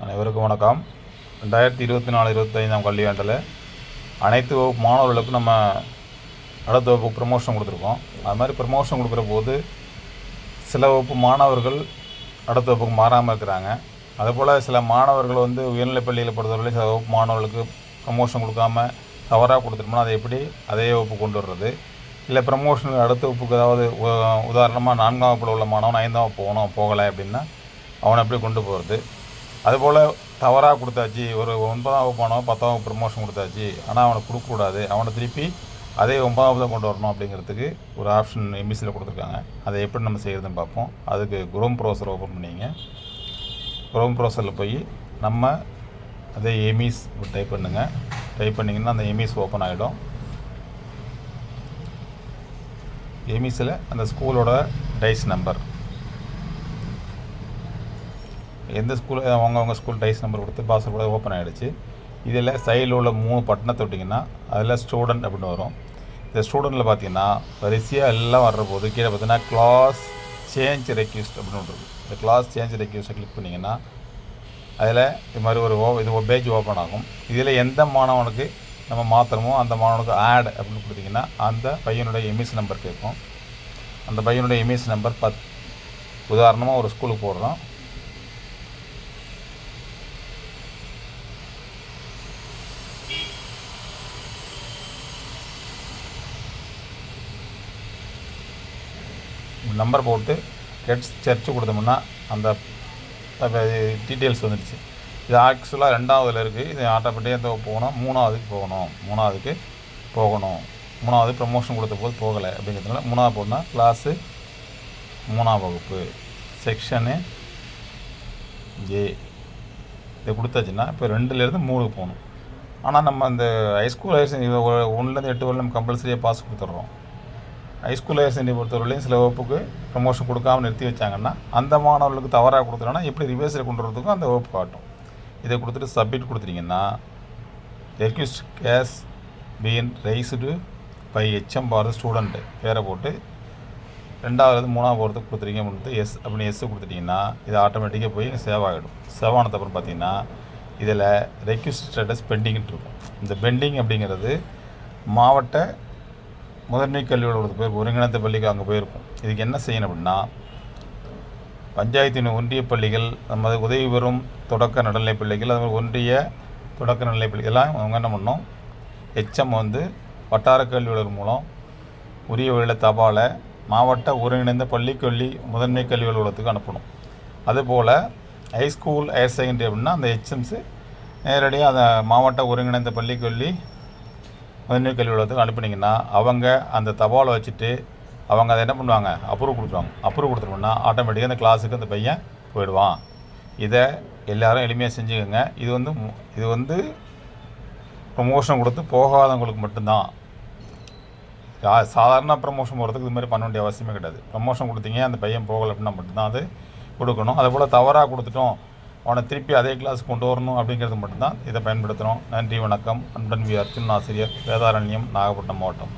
அனைவருக்கும் வணக்கம். ரெண்டாயிரத்தி இருபத்தி நாலு இருபத்தைந்தாம் கல்வியாண்டில் அனைத்து வகுப்பு மாணவர்களுக்கும் நம்ம அடுத்த வகுப்பு ப்ரமோஷன் கொடுத்துருக்கோம். அது மாதிரி ப்ரமோஷன் கொடுக்குற போது சில வகுப்பு மாணவர்கள் அடுத்த வகுப்புக்கு மாறாமல் இருக்கிறாங்க. அதுபோல் சில மாணவர்கள் வந்து உயர்நிலைப் பள்ளியில் பொறுத்தவரை சில வகுப்பு மாணவர்களுக்கு ப்ரமோஷன் கொடுக்காம தவறாக கொடுத்துட்டோம்னா அதை எப்படி அதே வகுப்பு கொண்டு வர்றது? இல்லை ப்ரமோஷனுக்கு அடுத்த வகுப்புக்கு அதாவது உ- உதாரணமாக நான்காம் வகுப்பில் உள்ள மாணவன் ஐந்தாம் வகுப்பு போகணும் போகலை அப்படின்னா அவனை எப்படி கொண்டு போகிறது அதுபோல் தவறாக கொடுத்தாச்சு. ஒரு ஒன்பதாம் வகுப்பு மாணவன் பத்தாம் வகுப்பு ப்ரமோஷன் கொடுத்தாச்சு. ஆனால் அவனை கொடுக்கக்கூடாது. அவனை திருப்பி அதே ஒன்பதாம் வகுப்பு தான் கொண்டு வரணும் அப்படிங்கிறதுக்கு ஒரு ஆப்ஷன் எம்பிசியில் கொடுத்துருக்காங்க. அதை எப்படி நம்ம செய்கிறதுன்னு பார்ப்போம். அதுக்கு குரோம் ப்ரௌசர் ஓப்பன் பண்ணிங்க குரோம் ப்ரௌசரில் போய் நம்ம அதே எமிஸ் டைப் பண்ணுங்கள் டைப் பண்ணிங்கன்னா அந்த எமிஸ் ஓப்பன் ஆகிடும் எமிஸில் அந்த ஸ்கூலோட டைஸ் நம்பர் எந்த ஸ்கூல் அவங்க அவங்க ஸ்கூல் டைஸ் நம்பர் கொடுத்து பாஸ்வேர்ட் கூட ஓப்பன் ஆகிடுச்சு இதில் சைடில் உள்ள மூணு பட்டனை தொட்டிங்கன்னா அதில் ஸ்டூடெண்ட் அப்படின்னு வரும். இந்த ஸ்டூடெண்ட்டில் பார்த்தீங்கன்னா வரிசையாக எல்லாம் வர்ற போது கீழே பார்த்தீங்கன்னா கிளாஸ் சேஞ்ச் ரெக்யூஸ்ட் அப்படின்னு ஒன்று இருக்குது இந்த கிளாஸ் சேஞ்ச் ரெக்யூஸ்ட்டை கிளிக் பண்ணிங்கன்னா அதில் இது மாதிரி ஒரு ஓ இது பேஜ் ஓப்பன் ஆகும். இதில் எந்த மாணவனுக்கு நம்ம மாற்றணுமோ அந்த மாணவனுக்கு ஆட் அப்படின்னு கொடுத்தீங்கன்னா அந்த பையனுடைய எமிஸ் நம்பர் கேட்கும். அந்த பையனுடைய எமிஸ் நம்பர் பத் உதாரணமாக ஒரு ஸ்கூலுக்கு போடுறோம். நம்பர் போட்டு கெட்ஸ் சர்ச்சு கொடுத்தோம்னா அந்த டீட்டெயில்ஸ் வந்துடுச்சு. இது ஆக்சுவலாக ரெண்டாவதுல இருக்குது இது ஆட்டோமேட்டிக்காக எந்த போகணும். மூணாவதுக்கு போகணும். மூணாவதுக்கு போகணும். மூணாவது ப்ரமோஷன் கொடுத்த போது போகலை அப்படிங்கிறதுனால மூணாவது போனால் கிளாஸு மூணாம் வகுப்பு. செக்ஷனு ஏ இதை கொடுத்தாச்சுன்னா இப்போ ரெண்டுலேருந்து மூணுக்கு போகணும். ஆனால் நம்ம அந்த ஹைஸ்கூல் ஹையர் ஒன்றுலேருந்து எட்டு வரையிலும் நம்ம கம்பல்சரியாக பாஸ் கொடுத்துட்றோம். ஹைஸ்கூல் ஹையர் செகண்டரி பொறுத்தவரையிலையும் சில வகுப்புக்கு ப்ரமோஷன் கொடுக்காம நிறுத்தி வச்சாங்கன்னா அந்த மாணவர்களுக்கு தவறாக கொடுத்துட்டோன்னா எப்படி ரிவர்ஸில் கொண்டு வரதுக்கும் அந்த வகுப்பு காட்டும். இதை கொடுத்துட்டு சப்மிட் கொடுத்துட்டிங்கன்னா request has been raised by HM for student பேரை போட்டு ரெண்டாவது மூணாவது போகிறதுக்கு கொடுத்துருங்க அப்படின்ட்டு எஸ் அப்படின்னு எஸ் கொடுத்துட்டிங்கன்னா இது ஆட்டோமேட்டிக்காக போய் சேவ் ஆகிடும். சேவ் ஆனதுக்கப்புறம் பார்த்தீங்கன்னா இதில் ரெக்யூஸ்ட் ஸ்டேட்டஸ் பெண்டிங்னு இருக்கும். இந்த பெண்டிங் அப்படிங்கிறது மாவட்ட முதன்மை கல்வியோட போய் ஒருங்கிணைந்த பள்ளிக்கு அங்கே போயிருக்கும் இதுக்கு என்ன செய்யணும் அப்படின்னா பஞ்சாயத்தின் ஒன்றிய பள்ளிகள் நம்ம உதவி பெறும் தொடக்க நடுநிலை பள்ளிகள் அது மாதிரி ஒன்றிய தொடக்க நடுநிலை பள்ளிகள் எல்லாம் அவங்க என்ன பண்ணோம் ஹெச்எம் வந்து வட்டார கல்வியாளர் மூலம் உரிய வழியில் தபாலை மாவட்ட ஒருங்கிணைந்த பள்ளிக்கல்வி முதன்மை கல்வி அலுவலகத்துக்கு அனுப்பணும். அதுபோல் ஹைஸ்கூல் ஹையர் செகண்டரி அப்படின்னா அந்த ஹெச்எம்ஸு நேரடியாக அந்த மாவட்ட ஒருங்கிணைந்த பள்ளிக்கல்வி முதன்மை கல்வி அலுவலகத்துக்கு அனுப்புனீங்கன்னா அவங்க அந்த தபாலை வச்சுட்டு அவங்க அதை என்ன பண்ணுவாங்க? அப்ரூவ் கொடுத்துருவாங்க. அப்ரூவ் கொடுத்துருவோம்னா ஆட்டோமேட்டிக்காக அந்த கிளாஸுக்கு அந்த பையன் போயிடுவான். இதை எல்லாரும் எளிமையாக செஞ்சுக்கோங்க. இது வந்து மு- இது வந்து ப்ரொமோஷன் கொடுத்து போகாதவங்களுக்கு மட்டும்தான். சா- சாதாரண ப்ரமோஷன் போகிறதுக்கு இது மாதிரி பண்ண வேண்டிய அவசியமே கிடையாது. ப்ரமோஷன் கொடுத்தீங்க அந்த பையன் போகலை அப்படின்னா மட்டும்தான் அது கொடுக்கணும். அதே போல் தவறாக கொடுத்துட்டோம் அவனை திருப்பி அதே கிளாஸ் கொண்டு வரணும் அப்படிங்கிறது மட்டும்தான் இதை பயன்படுத்தணும் நன்றி வணக்கம். அன்பன் வி. அர்ஜுன் ஆசிரியர் வேதாரண்யம் நாகப்பட்டினம் மாவட்டம்.